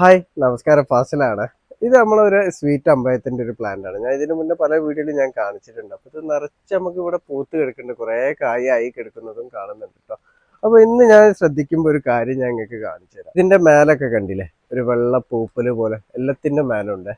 Hi നമസ്കാരം. ഫാസിലാണ്. ഇത് നമ്മളൊരു സ്വീറ്റ് അമ്പയത്തിന്റെ ഒരു പ്ലാന്റ് ആണ് ഞാൻ ഇതിനു മുന്നേ പല വീഡിയോയിലും ഞാൻ കാണിച്ചിട്ടുണ്ട്. അപ്പോൾ ഇത് നിറച്ച് നമുക്ക് ഇവിടെ പൂത്ത് കിടക്കുന്നുണ്ട്. കുറേ കായായി കിടക്കുന്നതും കാണുന്നുണ്ട് കേട്ടോ അപ്പോൾ ഇന്ന് ഞാൻ ശ്രദ്ധിക്കുമ്പോൾ ഒരു കാര്യം ഞാൻ നിങ്ങൾക്ക് കാണിച്ചു തരാം. ഇതിന്റെ മേലൊക്കെ കണ്ടില്ലേ? ഒരു വെള്ള പൂപ്പൽ പോലെ. എല്ലാത്തിന്റെ മേലുണ്ട്.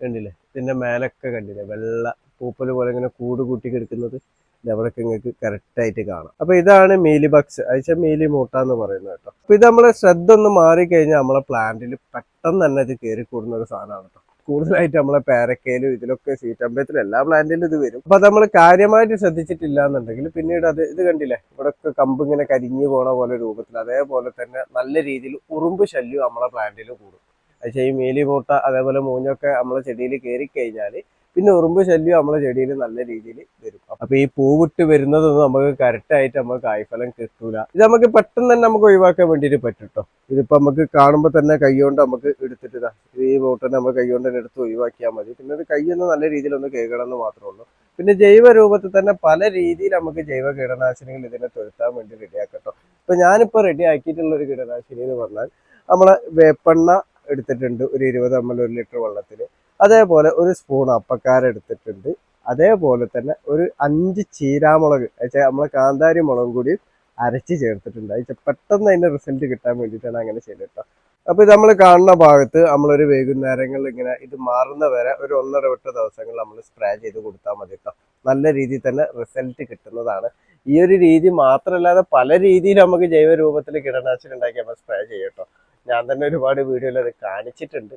കണ്ടില്ലേ? ഇതിന്റെ മേലൊക്കെ കണ്ടില്ലേ? വെള്ള പൂപ്പൽ പോലെ ഇങ്ങനെ കൂട് കൂട്ടി കിടക്കുന്നത്. ഇത് അവിടെയൊക്കെ നിങ്ങൾക്ക് കറക്റ്റായിട്ട് കാണാം. അപ്പൊ ഇതാണ് മീലി ബക്സ് അയച്ച മീലി മൂട്ട എന്ന് പറയുന്നത് കേട്ടോ. അപ്പൊ ഇത് നമ്മളെ ശ്രദ്ധ ഒന്ന് മാറിക്കഴിഞ്ഞാൽ നമ്മളെ പ്ലാന്റിൽ പെട്ടെന്ന് തന്നെ ഇത് കയറി കൂടുന്ന ഒരു സാധനമാണ് കേട്ടോ. കൂടുതലായിട്ട് നമ്മളെ പേരക്കയിലും ഇതിലൊക്കെ സീറ്റമ്പയത്തിലും എല്ലാ പ്ലാന്റിലും ഇത് വരും. അപ്പൊ നമ്മൾ കാര്യമായിട്ട് ശ്രദ്ധിച്ചിട്ടില്ല എന്നുണ്ടെങ്കിൽ പിന്നീട് അത് ഇത് കണ്ടില്ലേ? ഇവിടെയൊക്കെ കമ്പ് ഇങ്ങനെ കരിഞ്ഞു പോണ പോലെ രൂപത്തിൽ അതേപോലെ തന്നെ നല്ല രീതിയിൽ ഉറുമ്പ് ശല്യം നമ്മളെ പ്ലാന്റിൽ കൂടും. അത് ഈ മീലി മൂട്ട അതേപോലെ മൂഞ്ഞൊക്കെ നമ്മളെ ചെടിയിൽ കയറി കഴിഞ്ഞാൽ പിന്നെ ഉറുമ്പ് ശല്യം നമ്മളെ ചെടിയിൽ നല്ല രീതിയിൽ വരും. അപ്പൊ ഈ പൂവിട്ട് വരുന്നതൊന്നും നമുക്ക് കറക്റ്റായിട്ട് നമുക്ക് കായ്ഫലം കിട്ടൂല. ഇത് നമുക്ക് പെട്ടെന്ന് തന്നെ നമുക്ക് ഒഴിവാക്കാൻ വേണ്ടിയിട്ട് പറ്റും ഇതിപ്പോ നമുക്ക് കാണുമ്പോൾ തന്നെ കൈകൊണ്ട് നമുക്ക് എടുത്തിട്ട് ഇത് ഈ ബോട്ടിനെ നമുക്ക് കൈകൊണ്ട് തന്നെ എടുത്ത് ഒഴിവാക്കിയാൽ മതി. പിന്നെ ഇത് കൈയൊന്ന് നല്ല രീതിയിൽ ഒന്ന് കേൾക്കണം എന്ന് മാത്രമേ ഉള്ളൂ. പിന്നെ ജൈവ രൂപത്തിൽ തന്നെ പല രീതിയിൽ നമുക്ക് ജൈവ കീടനാശിനികൾ ഇതിനെ തുരത്താൻ വേണ്ടി റെഡിയാക്കട്ടോ കേട്ടോ ഇപ്പൊ ഞാനിപ്പോ റെഡി ആക്കിയിട്ടുള്ള ഒരു കീടനാശിനി എന്ന് പറഞ്ഞാൽ നമ്മളെ വേപ്പെണ്ണ എടുത്തിട്ടുണ്ട് ഒരു ഇരുപത് എം ഒരു ലിറ്റർ വെള്ളത്തിൽ അതേപോലെ ഒരു സ്പൂൺ അപ്പക്കാര എടുത്തിട്ടുണ്ട്. അതേപോലെ തന്നെ ഒരു അഞ്ച് ചീരാമുളക് നമ്മളെ കാന്താരി മുളകും കൂടി അരച്ച് ചേർത്തിട്ടുണ്ട്. അത് പെട്ടെന്ന് അതിന്റെ റിസൾട്ട് കിട്ടാൻ വേണ്ടിയിട്ടാണ് അങ്ങനെ ചെയ്തത് കേട്ടോ അപ്പം ഇത് നമ്മൾ കാണുന്ന ഭാഗത്ത് നമ്മളൊരു വൈകുന്നേരങ്ങളിൽ ഇങ്ങനെ ഇത് മാറുന്ന വരെ ഒരു ഒന്നര വിട്ട ദിവസങ്ങൾ നമ്മൾ സ്പ്രേ ചെയ്ത് കൊടുത്താൽ മതി കേട്ടോ നല്ല രീതിയിൽ തന്നെ റിസൾട്ട് കിട്ടുന്നതാണ്. ഈ ഒരു രീതി മാത്രമല്ലാതെ പല രീതിയിൽ നമുക്ക് ജൈവ രൂപത്തിൽ കീടനാശിനി ഉണ്ടാക്കി നമ്മൾ സ്പ്രേ ചെയ്യട്ടോ ഞാൻ തന്നെ ഒരുപാട് വീഡിയോയിൽ അത് കാണിച്ചിട്ടുണ്ട്.